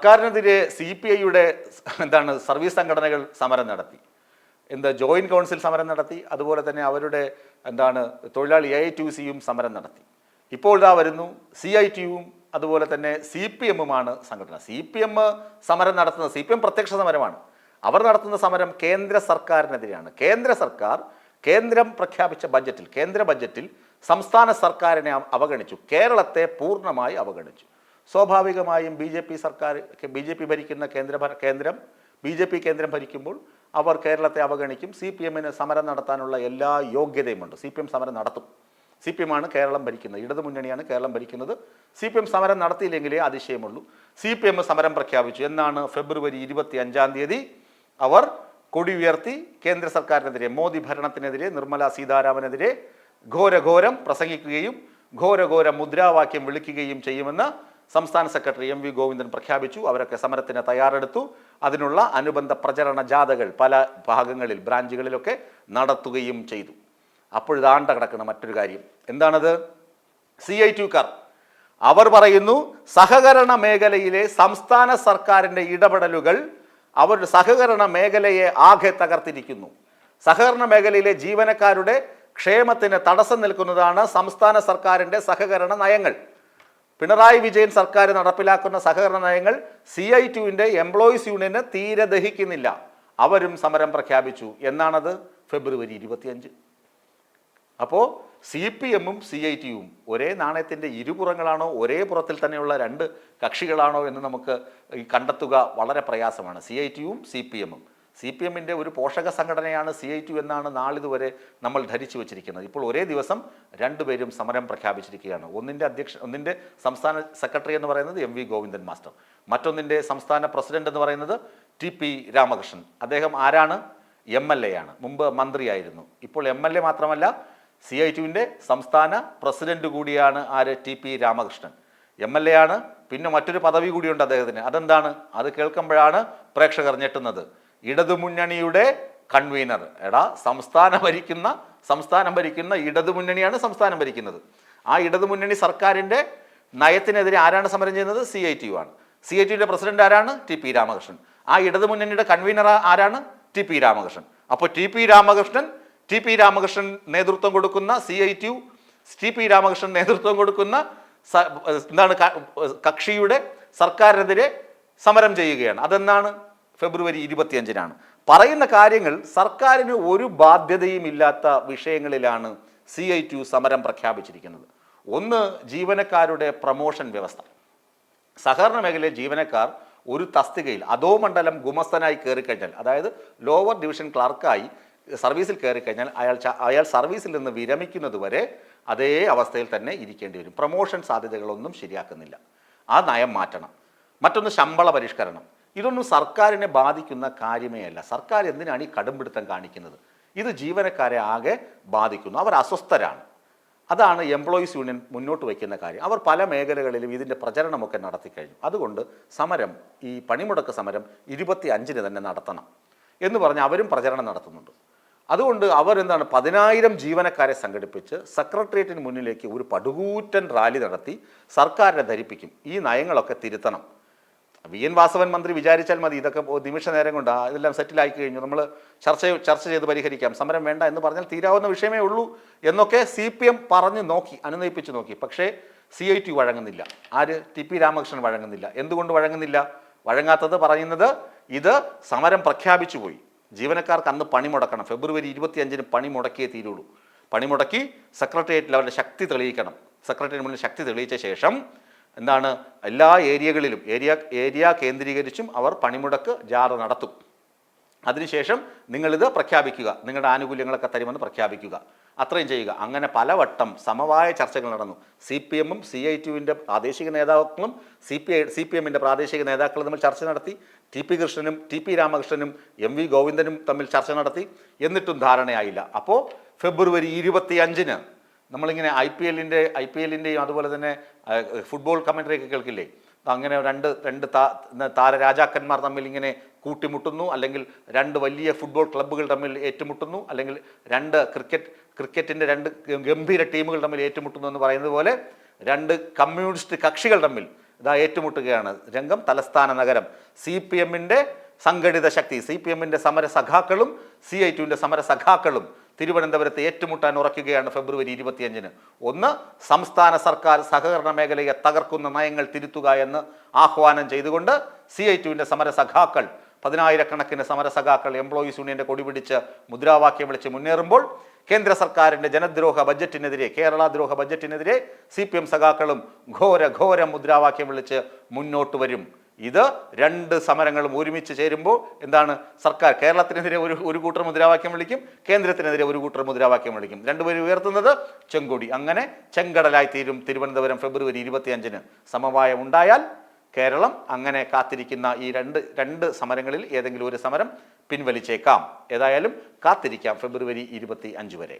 സർക്കാരിനെതിരെ C P ഐയുടെ എന്താണ് സർവീസ് സംഘടനകൾ സമരം നടത്തി. എന്താ ജോയിന്റ് കൗൺസിൽ സമരം നടത്തി അതുപോലെ തന്നെ അവരുടെ എന്താണ് തൊഴിലാളി എ ഐ ടി സിയും സമരം നടത്തി. ഇപ്പോൾ ഇതാ വരുന്നു സി ഐ ടിയും അതുപോലെ തന്നെ സി പി എമ്മുമാണ് സംഘടന. സി പി എം സമരം നടത്തുന്നത് സി പി എം പ്രത്യക്ഷ സമരമാണ്. അവർ നടത്തുന്ന സമരം കേന്ദ്ര സർക്കാരിനെതിരെയാണ്. കേന്ദ്ര സർക്കാർ കേന്ദ്രം പ്രഖ്യാപിച്ച ബജറ്റിൽ കേന്ദ്ര ബജറ്റിൽ സംസ്ഥാന സർക്കാരിനെ അവഗണിച്ചു. കേരളത്തെ പൂർണമായി അവഗണിച്ചു. സ്വാഭാവികമായും ബി ജെ പി സർക്കാർ ബി ജെ പി ഭരിക്കുന്ന കേന്ദ്ര കേന്ദ്രം ബി ജെ പി കേന്ദ്രം ഭരിക്കുമ്പോൾ അവർ കേരളത്തെ അവഗണിക്കും. സി പി എമ്മിന് സമരം നടത്താനുള്ള എല്ലാ യോഗ്യതയുമുണ്ട്. സി പി എം സമരം നടത്തും. സി പി എമ്മാണ് കേരളം ഭരിക്കുന്നത്. ഇടതു മുന്നണിയാണ് കേരളം ഭരിക്കുന്നത്. സി പി എം സമരം നടത്തിയില്ലെങ്കിലേ അതിശയമുള്ളൂ. സി പി എം സമരം പ്രഖ്യാപിച്ചു. എന്നാണ് ഫെബ്രുവരി ഇരുപത്തി അഞ്ചാം തീയതി അവർ കൊടി ഉയർത്തി കേന്ദ്ര സർക്കാരിനെതിരെ മോദി ഭരണത്തിനെതിരെ നിർമ്മല സീതാരാമനെതിരെ ഘോരഘോരം പ്രസംഗിക്കുകയും ഘോരഘോര മുദ്രാവാക്യം വിളിക്കുകയും ചെയ്യുമെന്ന് സംസ്ഥാന സെക്രട്ടറി എം വി ഗോവിന്ദൻ പ്രഖ്യാപിച്ചു. അവരൊക്കെ സമരത്തിന് തയ്യാറെടുത്തു. അതിനുള്ള അനുബന്ധ പ്രചരണ ജാഥകൾ പല ഭാഗങ്ങളിൽ ബ്രാഞ്ചുകളിലൊക്കെ നടത്തുകയും ചെയ്തു. അപ്പോഴിതാണ്ട കിടക്കുന്ന മറ്റൊരു കാര്യം. എന്താണത്? സി ഐ ടുക്കാർ അവർ പറയുന്നു സഹകരണ മേഖലയിലെ സംസ്ഥാന സർക്കാരിന്റെ ഇടപെടലുകൾ അവരുടെ സഹകരണ മേഖലയെ ആകെ തകർത്തിരിക്കുന്നു. സഹകരണ മേഖലയിലെ ജീവനക്കാരുടെ ക്ഷേമത്തിന് തടസ്സം നിൽക്കുന്നതാണ് സംസ്ഥാന സർക്കാരിന്റെ സഹകരണ നയങ്ങൾ. പിണറായി വിജയൻ സർക്കാർ നടപ്പിലാക്കുന്ന സഹകരണ നയങ്ങൾ സി ഐ ടുവിന്റെ എംപ്ലോയീസ് യൂണിയന് തീരെ ദഹിക്കുന്നില്ല. അവരും സമരം പ്രഖ്യാപിച്ചു. എന്നാണത് ഫെബ്രുവരി ഇരുപത്തിയഞ്ച്. അപ്പോൾ സി പി എമ്മും സി ഐ ടിയും ഒരേ നാണയത്തിന്റെ ഇരുപുറങ്ങളാണോ ഒരേ പുറത്തിൽ തന്നെയുള്ള രണ്ട് കക്ഷികളാണോ എന്ന് നമുക്ക് കണ്ടെത്തുക വളരെ പ്രയാസമാണ്. സി ഐ ടിയും സി പി എമ്മും സി പി എമ്മിന്റെ ഒരു പോഷക സംഘടനയാണ് സി ഐ ടു എന്നാണ് നാളിതുവരെ നമ്മൾ ധരിച്ചു വച്ചിരിക്കുന്നത്. ഇപ്പോൾ ഒരേ ദിവസം രണ്ടുപേരും സമരം പ്രഖ്യാപിച്ചിരിക്കുകയാണ്. ഒന്നിന്റെ അധ്യക്ഷ ഒന്നിന്റെ സംസ്ഥാന സെക്രട്ടറി എന്ന് പറയുന്നത് എം വി ഗോവിന്ദൻ മാസ്റ്റർ. മറ്റൊന്നിന്റെ സംസ്ഥാന പ്രസിഡന്റ് എന്ന് പറയുന്നത് ടി പി രാമകൃഷ്ണൻ. അദ്ദേഹം ആരാണ്? എം എൽ എ ആണ്. മുമ്പ് മന്ത്രിയായിരുന്നു. ഇപ്പോൾ എം എൽ എ മാത്രമല്ല സി ഐ ടുവിന്റെ സംസ്ഥാന പ്രസിഡന്റ് കൂടിയാണ് ആര്? T P Ramakrishnan. M L A ആണ്. പിന്നെ മറ്റൊരു പദവി കൂടിയുണ്ട് അദ്ദേഹത്തിന്. അതെന്താണ്? അത് കേൾക്കുമ്പോഴാണ് പ്രേക്ഷകർ ഞെട്ടുന്നത്. ഇടതുമുന്നണിയുടെ കൺവീനർ. എടാ സംസ്ഥാനം ഭരിക്കുന്ന സംസ്ഥാനം ഭരിക്കുന്ന ഇടതുമുന്നണിയാണ് സംസ്ഥാനം ഭരിക്കുന്നത്. ആ ഇടതുമുന്നണി സർക്കാരിന്റെ നയത്തിനെതിരെ ആരാണ് സമരം ചെയ്യുന്നത്? സി ഐ ടി യു ആണ്. സി ഐ ടിയുടെ പ്രസിഡന്റ് ആരാണ്? T P Ramakrishnan. ആ ഇടതുമുന്നണിയുടെ കൺവീനർ ആരാണ്? T P Ramakrishnan. അപ്പോൾ T P Ramakrishnan T P Ramakrishnan നേതൃത്വം കൊടുക്കുന്ന C I T U T P Ramakrishnan നേതൃത്വം കൊടുക്കുന്ന എന്താണ് കക്ഷിയുടെ സർക്കാരിനെതിരെ സമരം ചെയ്യുകയാണ്. അതെന്നാണ് ഫെബ്രുവരി ഇരുപത്തിയഞ്ചിനാണ്. പറയുന്ന കാര്യങ്ങൾ സർക്കാരിന് ഒരു ബാധ്യതയും ഇല്ലാത്ത വിഷയങ്ങളിലാണ് സി ഐ ടി സമരം പ്രഖ്യാപിച്ചിരിക്കുന്നത്. ഒന്ന് ജീവനക്കാരുടെ പ്രമോഷൻ വ്യവസ്ഥ. സഹകരണ മേഖലയിലെ ജീവനക്കാർ ഒരു തസ്തികയിൽ അതോ മണ്ഡലം ഗുമസ്തനായി കയറിക്കഴിഞ്ഞാൽ അതായത് ലോവർ ഡിവിഷൻ ക്ലർക്കായി സർവീസിൽ കയറിക്കഴിഞ്ഞാൽ അയാൾ അയാൾ സർവീസിൽ നിന്ന് വിരമിക്കുന്നത് വരെ അതേ അവസ്ഥയിൽ തന്നെ ഇരിക്കേണ്ടി വരും. പ്രൊമോഷൻ സാധ്യതകളൊന്നും ശരിയാക്കുന്നില്ല. ആ നയം മാറ്റണം. മറ്റൊന്ന് ശമ്പള പരിഷ്കരണം. ഇതൊന്നും സർക്കാരിനെ ബാധിക്കുന്ന കാര്യമേ അല്ല. സർക്കാർ എന്തിനാണ് ഈ കടുംപിടുത്തം കാണിക്കുന്നത്? ഇത് ജീവനക്കാരെ ആകെ ബാധിക്കുന്നു. അവർ അസ്വസ്ഥരാണ്. അതാണ് എംപ്ലോയീസ് യൂണിയൻ മുന്നോട്ട് വയ്ക്കുന്ന കാര്യം. അവർ പല മേഖലകളിലും ഇതിന്റെ പ്രചരണമൊക്കെ നടത്തിക്കഴിഞ്ഞു. അതുകൊണ്ട് സമരം ഈ പണിമുടക്ക് സമരം ഇരുപത്തി അഞ്ചിന് തന്നെ നടത്തണം എന്ന് പറഞ്ഞ് അവരും പ്രചരണം നടത്തുന്നുണ്ട്. അതുകൊണ്ട് അവരെന്താണ് പതിനായിരം ജീവനക്കാരെ സംഘടിപ്പിച്ച് സെക്രട്ടേറിയറ്റിന് മുന്നിലേക്ക് ഒരു പടുകൂറ്റൻ റാലി നടത്തി സർക്കാരിനെ ധരിപ്പിക്കും. ഈ നയങ്ങളൊക്കെ തിരുത്തണം. വി എൻ വാസവൻ മന്ത്രി വിചാരിച്ചാൽ മതി ഇതൊക്കെ നിമിഷ നേരം കൊണ്ട് ഇതെല്ലാം ഇതെല്ലാം സെറ്റിലായി കഴിഞ്ഞു. നമ്മൾ ചർച്ച ചർച്ച ചെയ്ത് പരിഹരിക്കാം. സമരം വേണ്ട എന്ന് പറഞ്ഞാൽ തീരാവുന്ന വിഷയമേ ഉള്ളൂ എന്നൊക്കെ സി പി എം പറഞ്ഞ് നോക്കി അനുനയിപ്പിച്ച് നോക്കി. പക്ഷേ സി ഐ ടി വഴങ്ങുന്നില്ല. ആര്? ടി പി രാമകൃഷ്ണൻ വഴങ്ങുന്നില്ല. എന്തുകൊണ്ട് വഴങ്ങുന്നില്ല? വഴങ്ങാത്തത് പറയുന്നത് ഇത് സമരം പ്രഖ്യാപിച്ചു പോയി. ജീവനക്കാർക്ക് അന്ന് പണി മുടക്കണം. ഫെബ്രുവരി ഇരുപത്തിയഞ്ചിന് പണി മുടക്കിയേ തീരുള്ളൂ. പണിമുടക്കി സെക്രട്ടേറിയറ്റിൽ അവരുടെ ശക്തി തെളിയിക്കണം. സെക്രട്ടേറിയറ്റ് മുന്നിൽ ശക്തി തെളിയിച്ച ശേഷം എന്താണ്? എല്ലാ ഏരിയകളിലും ഏരിയ ഏരിയ കേന്ദ്രീകരിച്ചും അവർ പണിമുടക്ക് ജാഥ നടത്തും. അതിനുശേഷം നിങ്ങളിത് പ്രഖ്യാപിക്കുക. നിങ്ങളുടെ ആനുകൂല്യങ്ങളൊക്കെ തരുമെന്ന് പ്രഖ്യാപിക്കുക. അത്രയും ചെയ്യുക. അങ്ങനെ പലവട്ടം സമവായ ചർച്ചകൾ നടന്നു. സി പി എമ്മും സി ഐ ടിയുവിന്റെ പ്രാദേശിക നേതാക്കളും C P I C P എമ്മിന്റെ പ്രാദേശിക നേതാക്കളും തമ്മിൽ ചർച്ച നടത്തി. ടി പി കൃഷ്ണനും ടി പി രാമകൃഷ്ണനും എം വി ഗോവിന്ദനും തമ്മിൽ ചർച്ച നടത്തി. എന്നിട്ടും ധാരണയായില്ല. അപ്പോൾ ഫെബ്രുവരി ഇരുപത്തി അഞ്ചിന് നമ്മളിങ്ങനെ ഐ പി എല്ലിന്റെ ഐ പി എല്ലിന്റെയും അതുപോലെ തന്നെ ഫുട്ബോൾ കമന്ററി ഒക്കെ കേൾക്കില്ലേ? അങ്ങനെ രണ്ട് രണ്ട് താരരാജാക്കന്മാർ തമ്മിൽ ഇങ്ങനെ കൂട്ടിമുട്ടുന്നു അല്ലെങ്കിൽ രണ്ട് വലിയ ഫുട്ബോൾ ക്ലബ്ബുകൾ തമ്മിൽ ഏറ്റുമുട്ടുന്നു അല്ലെങ്കിൽ രണ്ട് ക്രിക്കറ്റ് ക്രിക്കറ്റിന്റെ രണ്ട് ഗംഭീര ടീമുകൾ തമ്മിൽ ഏറ്റുമുട്ടുന്നു എന്ന് പറയുന്നത് പോലെ രണ്ട് കമ്മ്യൂണിസ്റ്റ് കക്ഷികൾ തമ്മിൽ ഇതാ ഏറ്റുമുട്ടുകയാണ് രംഗം. തലസ്ഥാന നഗരം. സി പി എമ്മിന്റെ സംഘടിത ശക്തി സി പി എമ്മിന്റെ സമരസഖാക്കളും സി ഐ ടുവിന്റെ സമര സഖാക്കളും തിരുവനന്തപുരത്ത് ഏറ്റുമുട്ടാൻ ഉറക്കുകയാണ് ഫെബ്രുവരി ഇരുപത്തിയഞ്ചിന്. ഒന്ന് സംസ്ഥാന സർക്കാർ സഹകരണ മേഖലയെ തകർക്കുന്ന നയങ്ങൾ തിരുത്തുക എന്ന് ആഹ്വാനം ചെയ്തുകൊണ്ട് സി ഐ ടുവിന്റെ സമരസഖാക്കൾ പതിനായിരക്കണക്കിന് സമരസഖാക്കൾ എംപ്ലോയീസ് യൂണിയന്റെ കൊടിപിടിച്ച് മുദ്രാവാക്യം വിളിച്ച് മുന്നേറുമ്പോൾ കേന്ദ്ര സർക്കാരിന്റെ ജനദ്രോഹ ബജറ്റിനെതിരെ കേരള ദ്രോഹ ബജറ്റിനെതിരെ സി പി എം സഖാക്കളും ഘോര ഘോര മുദ്രാവാക്യം വിളിച്ച് മുന്നോട്ട് വരും. ഇത് രണ്ട് സമരങ്ങളും ഒരുമിച്ച് ചേരുമ്പോൾ എന്താണ്? സർക്കാർ കേരളത്തിനെതിരെ ഒരു ഒരു കൂട്ടർ മുദ്രാവാക്യം വിളിക്കും കേന്ദ്രത്തിനെതിരെ ഒരു കൂട്ടർ മുദ്രാവാക്യം വിളിക്കും. രണ്ടുപേരും ഉയർത്തുന്നത് ചെങ്കൊടി. അങ്ങനെ ചെങ്കടലായി തീരും തിരുവനന്തപുരം ഫെബ്രുവരി ഇരുപത്തിയഞ്ചിന്. സമവായം ഉണ്ടായാൽ കേരളം അങ്ങനെ കാത്തിരിക്കുന്ന ഈ രണ്ട് രണ്ട് സമരങ്ങളിൽ ഏതെങ്കിലും ഒരു സമരം പിൻവലിച്ചേക്കാം. ഏതായാലും കാത്തിരിക്കാം ഫെബ്രുവരി ഇരുപത്തി അഞ്ച് വരെ.